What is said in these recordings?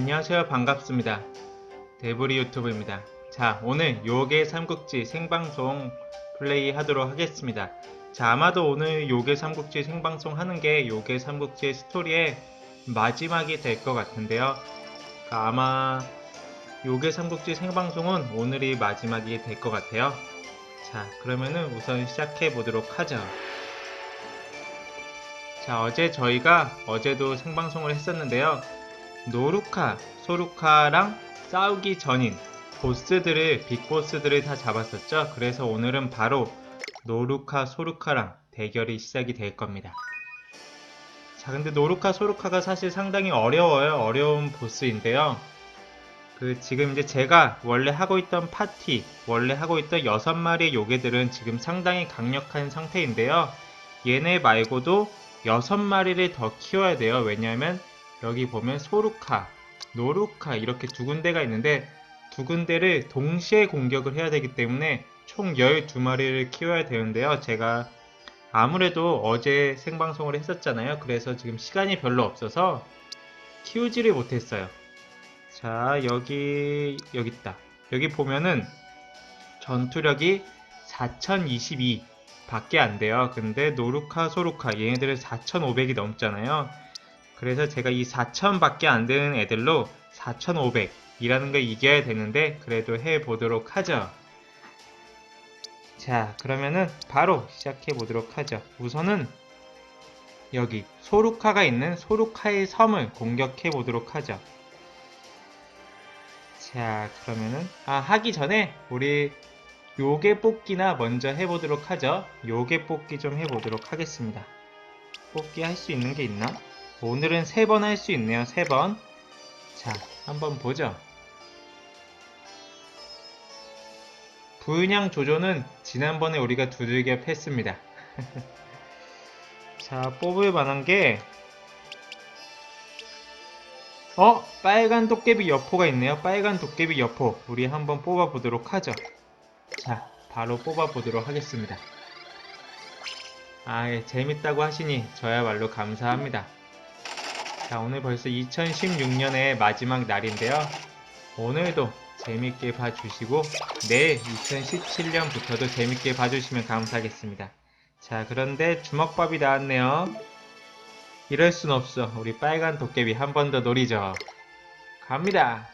안녕하세요. 반갑습니다. 데브리 유튜브입니다. 자, 오늘 요괴 삼국지 생방송 플레이 하도록 하겠습니다. 자, 아마도 오늘 요괴 삼국지 생방송 하는 게 요괴 삼국지 스토리의 마지막이 될 것 같은데요. 그러니까 아마 요괴 삼국지 생방송은 오늘이 마지막이 될 것 같아요. 자, 그러면은 우선 시작해 보도록 하죠. 자, 어제 저희가 어제도 생방송을 했었는데요. 노루카, 소루카랑 싸우기 전인 보스들을, 빅보스들을 다 잡았었죠. 그래서 오늘은 바로 노루카, 소루카랑 대결이 시작이 될 겁니다. 자, 근데 노루카, 소루카가 사실 상당히 어려워요. 어려운 보스인데요. 그, 지금 이제 제가 원래 하고 있던 파티, 원래 하고 있던 6마리의 요괴들은 지금 상당히 강력한 상태인데요. 얘네 말고도 6마리를 더 키워야 돼요. 왜냐하면 여기 보면 소루카, 노루카 이렇게 두 군데가 있는데 두 군데를 동시에 공격을 해야 되기 때문에 총 12마리를 키워야 되는데요. 제가 아무래도 어제 생방송을 했었잖아요. 그래서 지금 시간이 별로 없어서 키우지를 못했어요. 자, 여기, 여기 있다. 여기 보면은 전투력이 4022 밖에 안 돼요. 근데 노루카, 소루카 얘네들은 4500이 넘잖아요. 그래서 제가 이 4000밖에 안 되는 애들로 4500이라는 걸 이겨야 되는데 그래도 해보도록 하죠. 자, 그러면은 바로 시작해 보도록 하죠. 우선은 여기 소루카가 있는 소루카의 섬을 공격해 보도록 하죠. 자, 그러면은 아 하기 전에 우리 요괴 뽑기나 먼저 해보도록 하죠. 요괴 뽑기 좀 해보도록 하겠습니다. 뽑기 할 수 있는 게 있나? 오늘은 세 번 할 수 있네요. 세 번. 자, 한번 보죠. 부윤양 조조는 지난번에 우리가 두들겨 팼습니다. 자, 뽑을 만한 게 어? 빨간 도깨비 여포가 있네요. 빨간 도깨비 여포. 우리 한번 뽑아보도록 하죠. 자, 바로 뽑아보도록 하겠습니다. 아, 예, 재밌다고 하시니 저야말로 감사합니다. 자, 오늘 벌써 2016년의 마지막 날인데요. 오늘도 재밌게 봐주시고, 내일 2017년부터도 재밌게 봐주시면 감사하겠습니다. 자, 그런데 주먹밥이 나왔네요. 이럴 순 없어. 우리 빨간 도깨비 한 번 더 노리죠. 갑니다.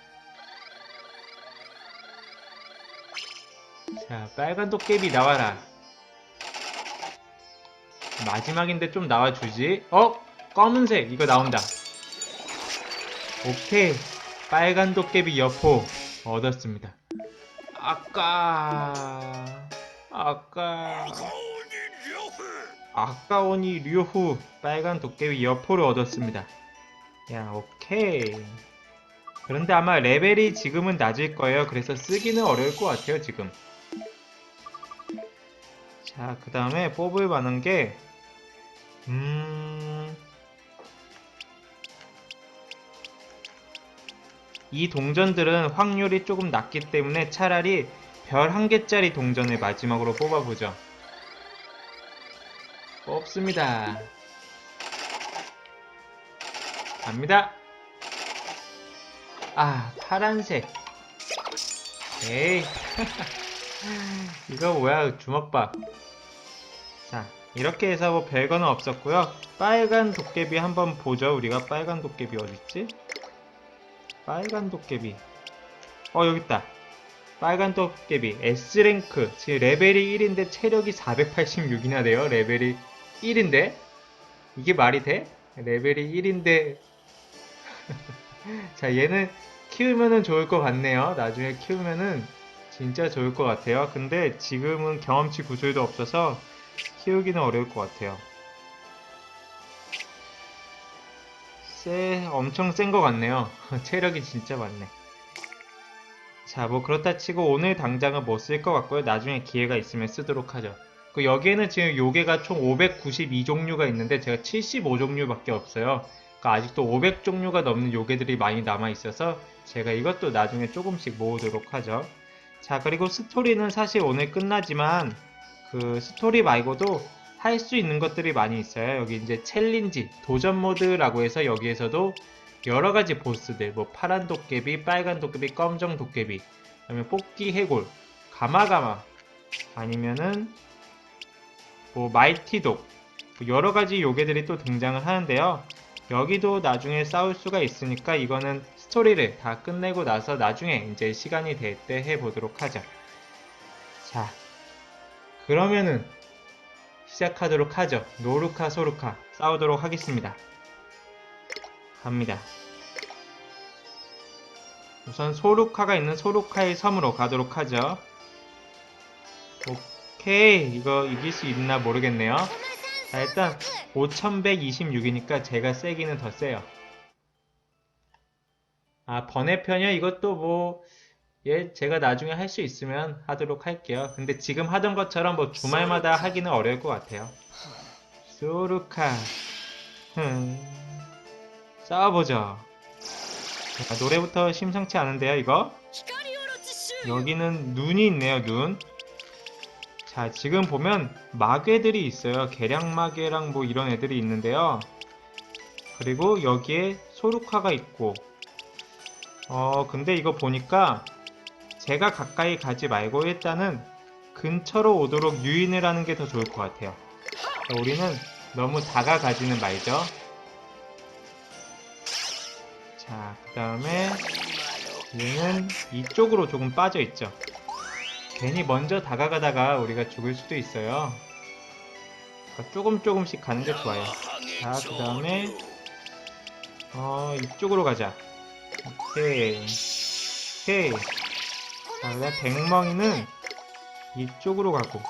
자, 빨간 도깨비 나와라. 마지막인데 좀 나와주지. 어? 검은색 이거 나온다. 오케이. 빨간 도깨비 여포 얻었습니다. 아까 아까 아까오니 류후 빨간 도깨비 여포를 얻었습니다. 야 오케이. 그런데 아마 레벨이 지금은 낮을 거예요. 그래서 쓰기는 어려울 것 같아요 지금. 자, 그 다음에 뽑을 만한 게, 음, 이 동전들은 확률이 조금 낮기 때문에 차라리 별 한 개짜리 동전을 마지막으로 뽑아보죠. 뽑습니다. 갑니다. 아, 파란색. 에이. 이거 뭐야, 주먹밥. 자, 이렇게 해서 뭐 별거는 없었고요. 빨간 도깨비 한번 보죠. 우리가 빨간 도깨비 어딨지? 빨간 도깨비. 어, 여기 있다. 빨간 도깨비 S랭크. 지금 레벨이 1인데 체력이 486이나 돼요. 레벨이 1인데? 이게 말이 돼? 레벨이 1인데 자, 얘는 키우면은 좋을 것 같네요. 나중에 키우면은 진짜 좋을 것 같아요. 근데 지금은 경험치 구슬도 없어서 키우기는 어려울 것 같아요. 쎄, 엄청 센 것 같네요. 체력이 진짜 많네. 자, 뭐 그렇다 치고 오늘 당장은 못 쓸 것 같고요. 나중에 기회가 있으면 쓰도록 하죠. 그 여기에는 지금 요괴가 총 592종류가 있는데 제가 75종류밖에 없어요. 그러니까 아직도 500종류가 넘는 요괴들이 많이 남아 있어서 제가 이것도 나중에 조금씩 모으도록 하죠. 자, 그리고 스토리는 사실 오늘 끝나지만 그 스토리 말고도 할 수 있는 것들이 많이 있어요. 여기 이제 챌린지, 도전 모드라고 해서 여기에서도 여러 가지 보스들, 뭐 파란 도깨비, 빨간 도깨비, 검정 도깨비, 그다음에 뽑기 해골, 가마가마, 아니면은 뭐 마이티독, 뭐 여러 가지 요괴들이 또 등장을 하는데요. 여기도 나중에 싸울 수가 있으니까 이거는 스토리를 다 끝내고 나서 나중에 이제 시간이 될 때 해보도록 하죠. 자, 그러면은 시작하도록 하죠. 노루카 소루카 싸우도록 하겠습니다. 갑니다. 우선 소루카가 있는 소루카의 섬으로 가도록 하죠. 오케이 이거 이길 수 있나 모르겠네요. 자 일단 5126이니까 제가 세기는 더 세요. 아 번외편이요? 이것도 뭐 예, 제가 나중에 할 수 있으면 하도록 할게요. 근데 지금 하던 것처럼 뭐 주말마다 하기는 어려울 것 같아요. 소루카. 흠. 싸워보죠. 자, 노래부터 심상치 않은데요, 이거? 여기는 눈이 있네요, 눈. 자, 지금 보면 마괴들이 있어요. 계량마괴랑 뭐 이런 애들이 있는데요. 그리고 여기에 소루카가 있고, 어, 근데 이거 보니까 제가 가까이 가지 말고 일단은 근처로 오도록 유인을 하는 게 더 좋을 것 같아요. 자, 우리는 너무 다가가지는 말죠. 자, 그 다음에 얘는 이쪽으로 조금 빠져 있죠. 괜히 먼저 다가가다가 우리가 죽을 수도 있어요. 그러니까 조금 조금씩 가는 게 좋아요. 자, 그 다음에 어 이쪽으로 가자. 오케이, 오케이. 자, 그다음 백멍이는 이쪽으로 가고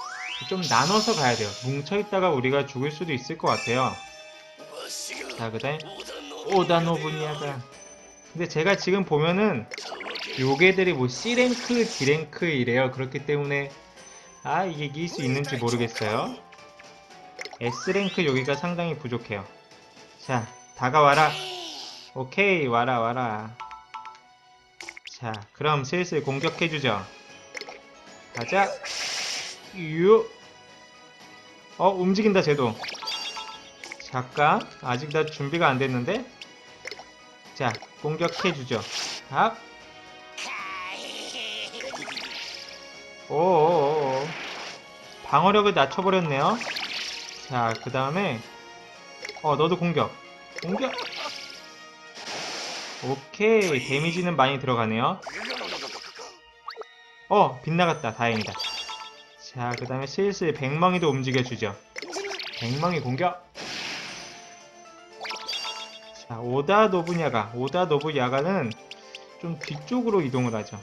좀 나눠서 가야 돼요. 뭉쳐 있다가 우리가 죽을 수도 있을 것 같아요. 자, 그 다음 오다노부니아가. 근데 제가 지금 보면은 요괴들이 뭐 C랭크, D랭크 이래요. 그렇기 때문에 아 이게 이길 수 있는지 모르겠어요. S랭크 여기가 상당히 부족해요. 자, 다가와라. 오케이, 와라, 와라. 자, 그럼 슬슬 공격해주죠. 가자. 유. 어, 움직인다, 쟤도. 잠깐. 아직 나 준비가 안 됐는데? 자, 공격해주죠. 앞. 오오오. 방어력을 낮춰버렸네요. 자, 그 다음에, 어, 너도 공격. 공격! 오케이. 데미지는 많이 들어가네요. 어, 빗나갔다. 다행이다. 자, 그 다음에 슬슬 백멍이도 움직여주죠. 백멍이 공격! 자, 오다 노부야가. 오다 노부야가는 좀 뒤쪽으로 이동을 하죠.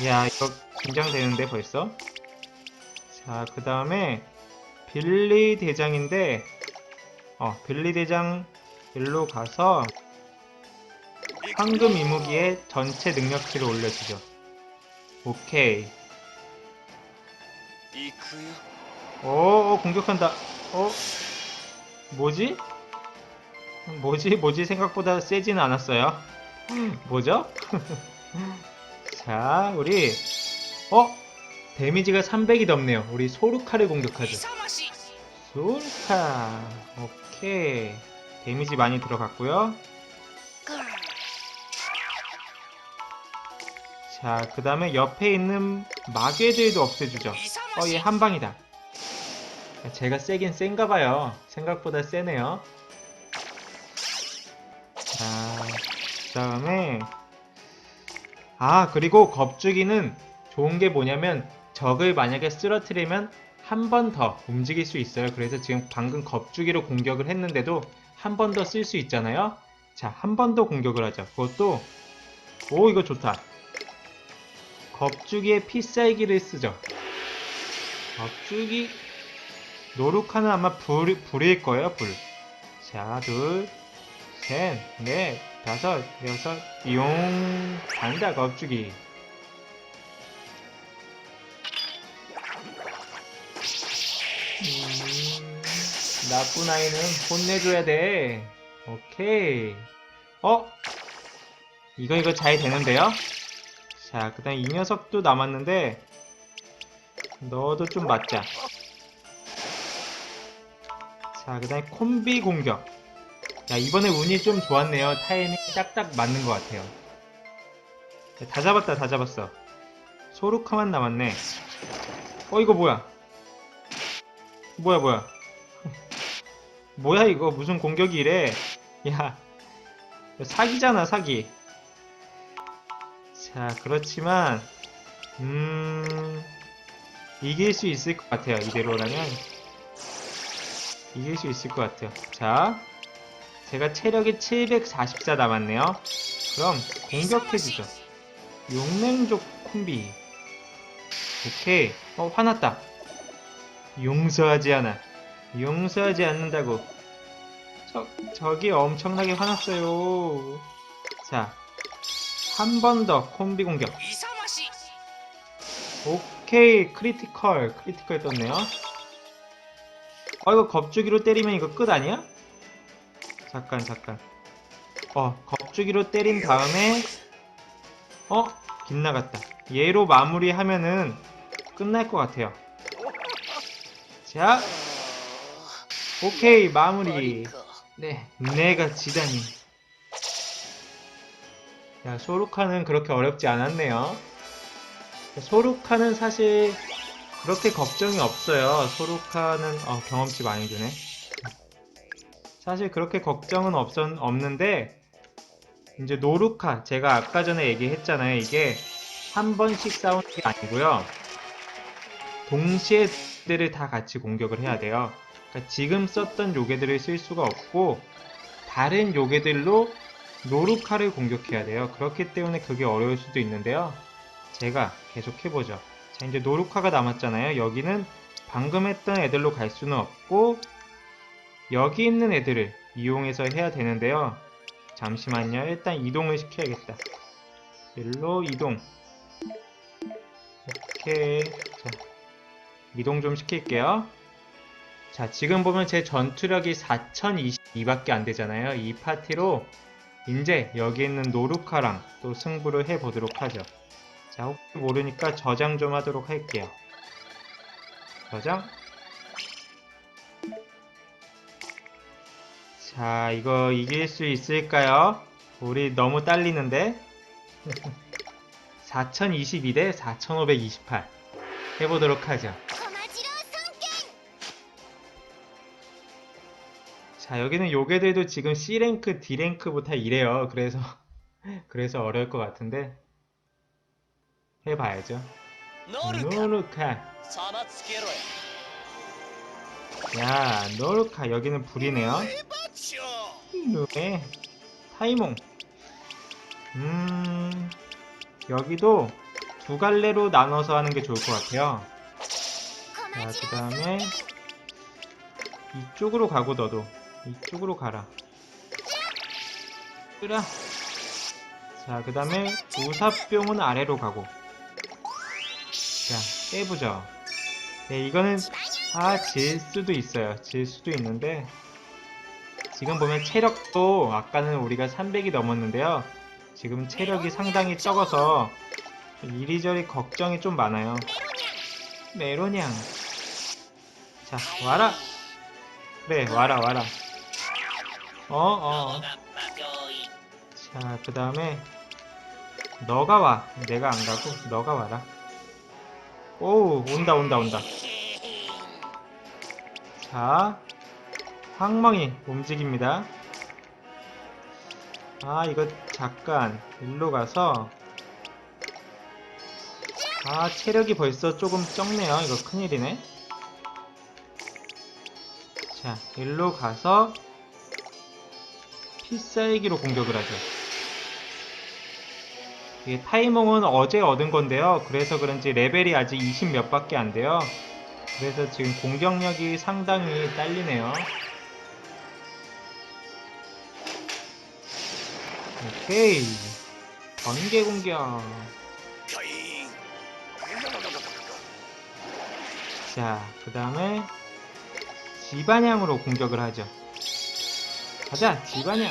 이야, 이거 긴장되는데 벌써? 자, 그 다음에 빌리 대장인데, 어, 빌리 대장 글로 가서 황금 이무기의 전체 능력치를 올려주죠. 오케이. 오, 그 어, 어, 공격한다. 어? 뭐지? 뭐지? 뭐지? 생각보다 세진 않았어요. 뭐죠? 자, 우리 어? 데미지가 300이 넘네요. 우리 소루카를 공격하죠. 소루카 오케이. 데미지 많이 들어갔고요. 자, 그 다음에 옆에 있는 마괴들도 없애주죠. 어, 얘 한방이다. 제가 세긴 센가 봐요. 생각보다 세네요. 자, 그 다음에 아, 그리고 겁주기는 좋은 게 뭐냐면 적을 만약에 쓰러뜨리면 한 번 더 움직일 수 있어요. 그래서 지금 방금 겁주기로 공격을 했는데도 한 번 더 쓸 수 있잖아요. 자, 한 번 더 공격을 하죠. 그것도 오, 이거 좋다. 겁주기에 피살기를 쓰죠. 겁주기 노루카는 아마 불, 불일 거예요, 불. 자, 둘, 셋, 넷, 다섯, 여섯, 용. 간다, 겁주기. 나쁜 아이는 혼내줘야 돼. 오케이. 어? 이거, 이거 잘 되는데요? 자, 그 다음 이 녀석도 남았는데, 너도 좀 맞자. 자, 그 다음에 콤비 공격. 야, 이번에 운이 좀 좋았네요. 타이밍 딱딱 맞는 것 같아요. 야, 다 잡았다, 다 잡았어. 소루카만 남았네. 어, 이거 뭐야? 뭐야, 뭐야? 뭐야, 이거? 무슨 공격이 이래? 야, 사기잖아, 사기. 자, 그렇지만, 음, 이길 수 있을 것 같아요. 이대로라면. 이길 수 있을 것 같아요. 자, 제가 체력이 744 남았네요. 그럼 공격해주죠. 용맹족 콤비. 오케이. 어, 화났다. 용서하지 않아. 용서하지 않는다고. 저, 저기 엄청나게 화났어요. 자 한 번 더 콤비 공격. 오케이 크리티컬. 크리티컬 떴네요. 어 이거 겁주기로 때리면 이거 끝 아니야? 잠깐 잠깐. 어 겁주기로 때린 다음에 어? 빗나갔다. 얘로 마무리하면은 끝날 것 같아요. 자 오케이 마무리 か네 내가 지다니 야 소루카는 그렇게 어렵지 않았네요 소루카는 사실 그렇게 걱정이 없어요. 소루카는 어, 경험치 많이 주네. 사실 그렇게 걱정은 없었, 없는데 이제 노루카 제가 아까 전에 얘기했잖아요. 이게 한 번씩 싸우는 게 아니고요. 동시에 들을 다 같이 공격을 해야 돼요. 그러니까 지금 썼던 요괴들을 쓸 수가 없고 다른 요괴들로 노루카를 공격해야 돼요. 그렇기 때문에 그게 어려울 수도 있는데요. 제가 계속 해보죠. 자, 이제 노루카가 남았잖아요. 여기는 방금 했던 애들로 갈 수는 없고, 여기 있는 애들을 이용해서 해야 되는데요. 잠시만요. 일단 이동을 시켜야겠다. 일로 이동. 오케이. 자, 이동 좀 시킬게요. 자, 지금 보면 제 전투력이 4022밖에 안 되잖아요. 이 파티로 이제 여기 있는 노루카랑 또 승부를 해보도록 하죠. 자, 혹시 모르니까 저장 좀 하도록 할게요. 저장. 자, 이거 이길 수 있을까요? 우리 너무 딸리는데? 4022 대 4528. 해보도록 하죠. 자 여기는 요괴들도 지금 C랭크, D랭크부터 이래요. 그래서 그래서 어려울 것 같은데 해봐야죠. 노르카 야 노르카 여기는 불이네요. 노에 네, 타이몽 음 여기도 두 갈래로 나눠서 하는 게 좋을 것 같아요. 자, 그 다음에 이쪽으로 가고 너도 이쪽으로 가라. 으라. 자, 그 다음에 우사병은 아래로 가고. 자, 깨부죠. 네, 이거는 아, 질 수도 있어요. 질 수도 있는데 지금 보면 체력도 아까는 우리가 300이 넘었는데요. 지금 체력이 상당히 적어서 이리저리 걱정이 좀 많아요. 메로냥. 자, 와라. 그래, 와라, 와라. 어. 어어. 자 그 다음에 너가 와. 내가 안 가고 너가 와라. 오우, 온다 온다 온다. 자 항멍이 움직입니다. 아 이거 잠깐 일로 가서. 아 체력이 벌써 조금 적네요. 이거 큰일이네. 자 일로 가서 필살기로 공격을 하죠. 이게 타이몽은 어제 얻은 건데요. 그래서 그런지 레벨이 아직 20 몇 밖에 안 돼요. 그래서 지금 공격력이 상당히 딸리네요. 오케이. 번개 공격. 자, 그 다음에 지반향으로 공격을 하죠. 가자, 지반향.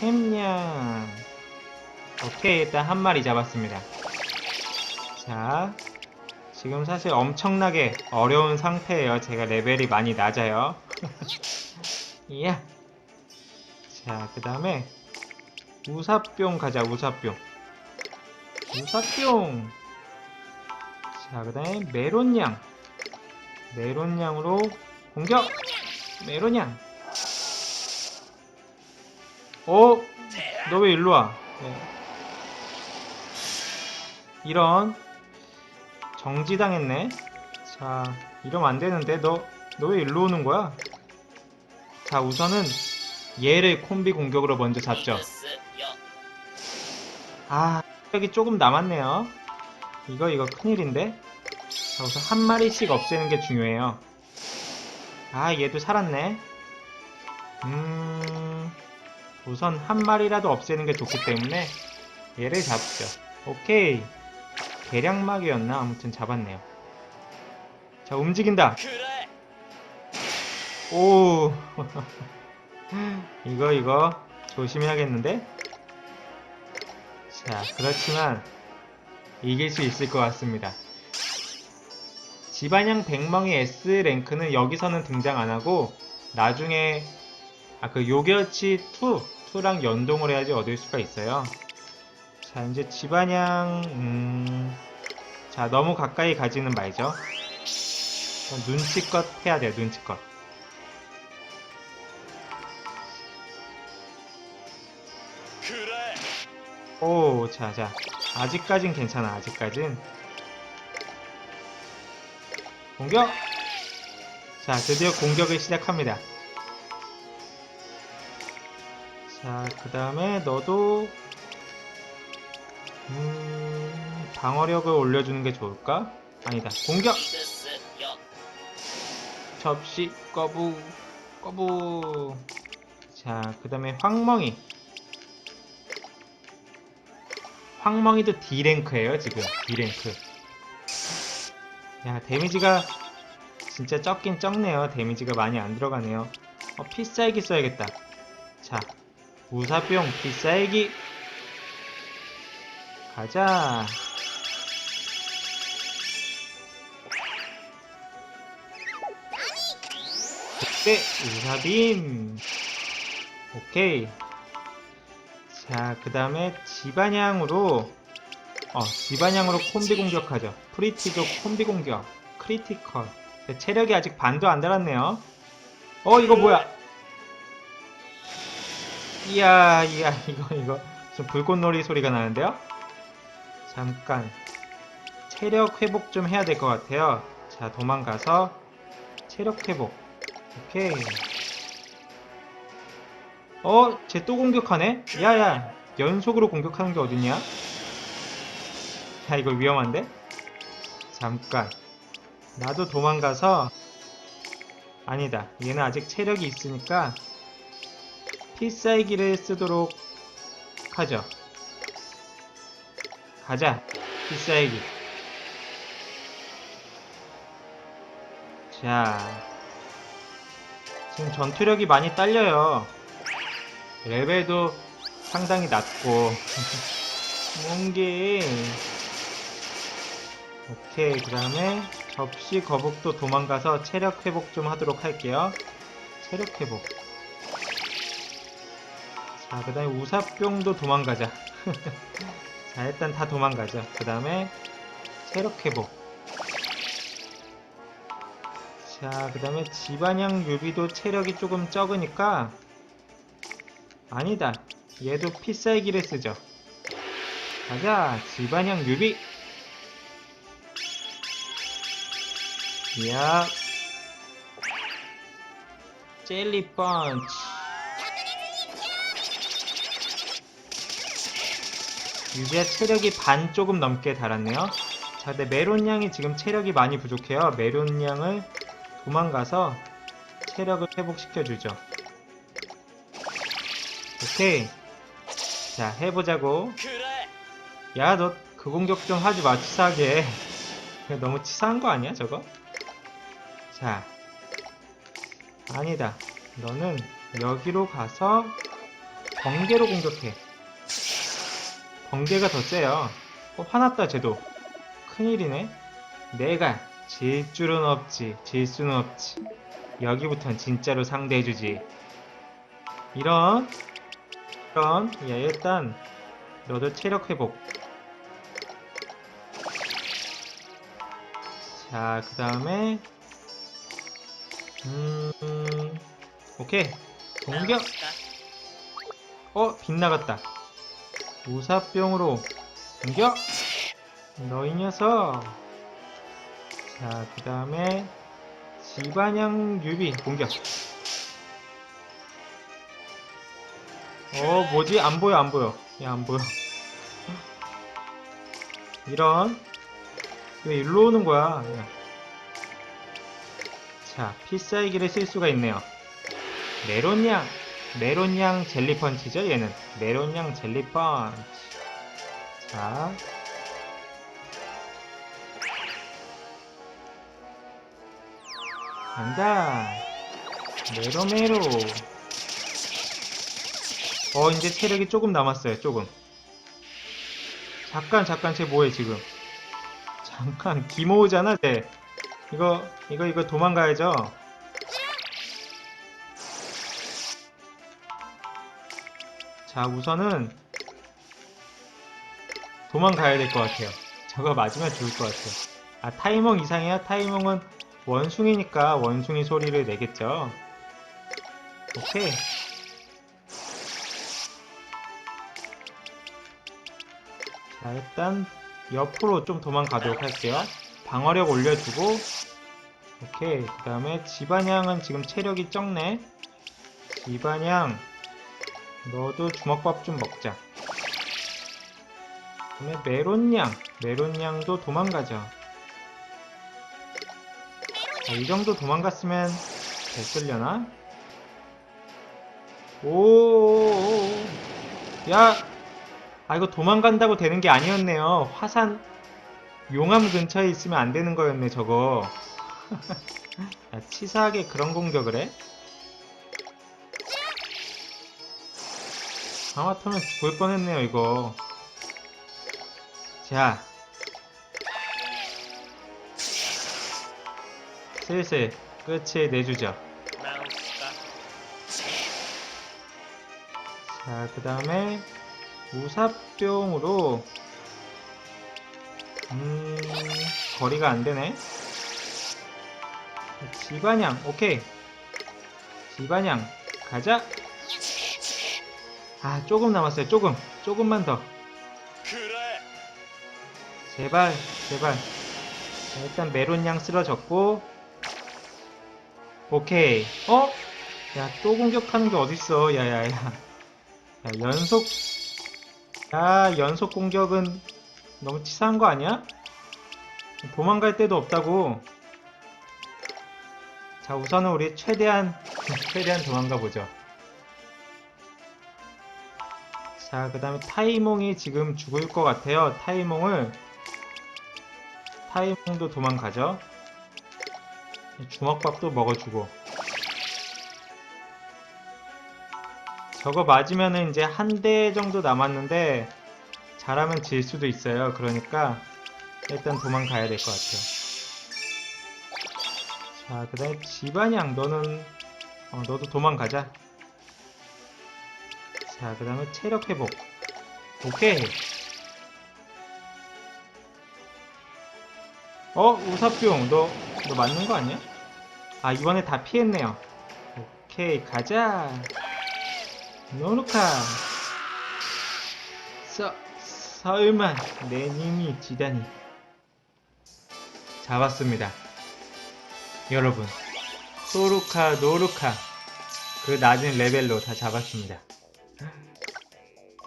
에헴냥. 오케이, 일단 한 마리 잡았습니다. 자, 지금 사실 엄청나게 어려운 상태예요. 제가 레벨이 많이 낮아요. 이야. 자, 그 다음에 우사뿅 가자, 우사뿅. 우사뿅. 자, 그 다음에 메론냥. 메론냥으로 공격! 메론냥. 어? 너 왜 일로 와? 네. 이런. 정지당했네. 자 이러면 안되는데. 너 너 왜 일로 오는 거야? 자 우선은 얘를 콤비 공격으로 먼저 잡죠. 아 여기 조금 남았네요. 이거 이거 큰일인데? 자 우선 한 마리씩 없애는 게 중요해요. 아 얘도 살았네. 음... 우선 한 마리라도 없애는 게 좋기 때문에 얘를 잡죠. 오케이. 계량막이었나? 아무튼 잡았네요. 자, 움직인다. 오. 이거, 이거. 조심해야겠는데? 자, 그렇지만 이길 수 있을 것 같습니다. 지반양 백멍의 S랭크는 여기서는 등장 안하고 나중에 아 그 요결치 2 2랑 연동을 해야지 얻을 수가 있어요. 자, 이제 지반양 음, 자, 너무 가까이 가지는 말죠. 자, 눈치껏 해야 돼요, 눈치껏. 오, 자, 자. 아직까진 괜찮아, 아직까진. 공격! 자, 드디어 공격을 시작합니다. 자, 그 다음에 너도 음, 방어력을 올려주는 게 좋을까? 아니다. 공격! 접시, 거부, 거부. 자, 그 다음에 황멍이. 황멍이도 D랭크예요 지금. D랭크. 야, 데미지가 진짜 적긴 적네요. 데미지가 많이 안 들어가네요. 어, 피사이기 써야겠다. 자, 우사뿅 피싸이기 가자 그때 우사빔 오케이 자, 그 다음에 지반향으로 어, 지반향으로 콤비 공격하죠. 프리티도 콤비 공격. 크리티컬. 네, 체력이 아직 반도 안 달았네요. 어, 이거 뭐야? 이야, 이야, 이거, 이거. 좀 불꽃놀이 소리가 나는데요? 잠깐. 체력 회복 좀 해야 될 것 같아요. 자, 도망가서 체력 회복. 오케이. 어? 쟤 또 공격하네? 야야 연속으로 공격하는 게 어딨냐? 야 이거 위험한데? 잠깐 나도 도망가서 아니다 얘는 아직 체력이 있으니까 필살기를 쓰도록 하죠. 가자 필살기 자 지금 전투력이 많이 딸려요. 레벨도 상당히 낮고. 몽기. 오케이 그 다음에 접시 거북도 도망가서 체력 회복 좀 하도록 할게요. 체력 회복 자 그 다음에 우사뿅도 도망가자 자 일단 다 도망가자 그 다음에 체력 회복 자 그 다음에 지반향 유비도 체력이 조금 적으니까 아니다. 얘도 피살기를 쓰죠. 가자, 지반형 유비. 이야. 젤리 펀치. 이제 체력이 반 조금 넘게 달았네요. 자, 근데 메론 양이 지금 체력이 많이 부족해요. 메론 양을 도망가서 체력을 회복시켜주죠. 오케이. 자, 해보자고. 야, 너 그 공격 좀 하지 마, 치사하게. 너무 치사한 거 아니야, 저거? 자. 아니다. 너는 여기로 가서 번개로 공격해. 번개가 더 세요. 어, 화났다, 쟤도. 큰일이네. 내가 질 줄은 없지. 질 수는 없지. 여기부턴 진짜로 상대해주지. 이런 이런 야 일단 너도 체력 회복 자 그 다음에 음 오케이 공격 어 빗나갔다 우사병으로 공격 너이 녀석. 자 그 다음에 지반향 유비 공격. 어 뭐지? 안 보여 안 보여. 야 안 보여. 이런. 왜 일로 오는 거야. 야. 자 필살기를 쓸 수가 있네요. 메론양 메론양 젤리펀치죠? 얘는. 메론양 젤리펀치. 자. 간다. 메로메로. 어 이제 체력이 조금 남았어요 조금. 잠깐 잠깐 쟤 뭐해 지금? 잠깐 기모으잖아 쟤. 이거 이거 이거 도망가야죠 자 우선은 도망가야 될 것 같아요. 저거 맞으면 죽을 것 같아요. 아 타이몽 이상이야 타이몽은 원숭이니까 원숭이 소리를 내겠죠. 오케이. 자 일단 옆으로 좀 도망가도록 할게요. 방어력 올려주고. 오케이. 그 다음에 지반향은 지금 체력이 적네. 지반향 너도 주먹밥 좀 먹자 그 다음에 메론양 메론양도 도망가죠 자, 이 정도 도망갔으면 됐으려나? 오, 야, 아 이거 도망간다고 되는 게 아니었네요. 화산 용암 근처에 있으면 안 되는 거였네 저거. 야, 치사하게 그런 공격을 해? 하마터면 죽을 뻔했네요 이거. 자, 슬슬 끝을 내주죠. 자, 그 다음에 우사병으로 음, 거리가 안 되네. 지반향, 오케이. 지반향, 가자. 아, 조금 남았어요. 조금, 조금만 더. 그래 제발, 제발. 자, 일단 메론양 쓰러졌고. 오케이. 어? 야, 또 공격하는 게 어딨어. 야, 야, 야. 야, 연속. 야, 연속 공격은 너무 치사한 거 아니야? 도망갈 데도 없다고. 자, 우선은 우리 최대한, 최대한 도망가 보죠. 자, 그 다음에 타이몽이 지금 죽을 것 같아요. 타이몽을, 타이몽도 도망가죠. 주먹밥도 먹어주고. 저거 맞으면은 이제 한 대 정도 남았는데, 잘하면 질 수도 있어요. 그러니까, 일단 도망가야 될 것 같아요. 자, 그 다음에 지반양, 너는, 어, 너도 도망가자. 자, 그 다음에 체력 회복. 오케이. 어, 우사뿅, 너, 너 맞는 거 아니야? 아, 이번에 다 피했네요. 오케이, 가자. 노루카. 서, 설마, 내 님이 지다니. 잡았습니다. 여러분, 소루카, 노루카. 그 낮은 레벨로 다 잡았습니다.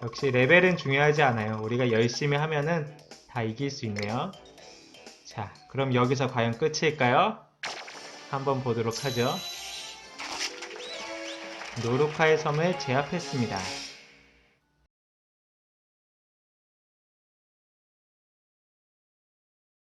역시 레벨은 중요하지 않아요. 우리가 열심히 하면은 다 이길 수 있네요. 자, 그럼 여기서 과연 끝일까요? 한번 보도록 하죠. 노루카의 섬을 제압했습니다.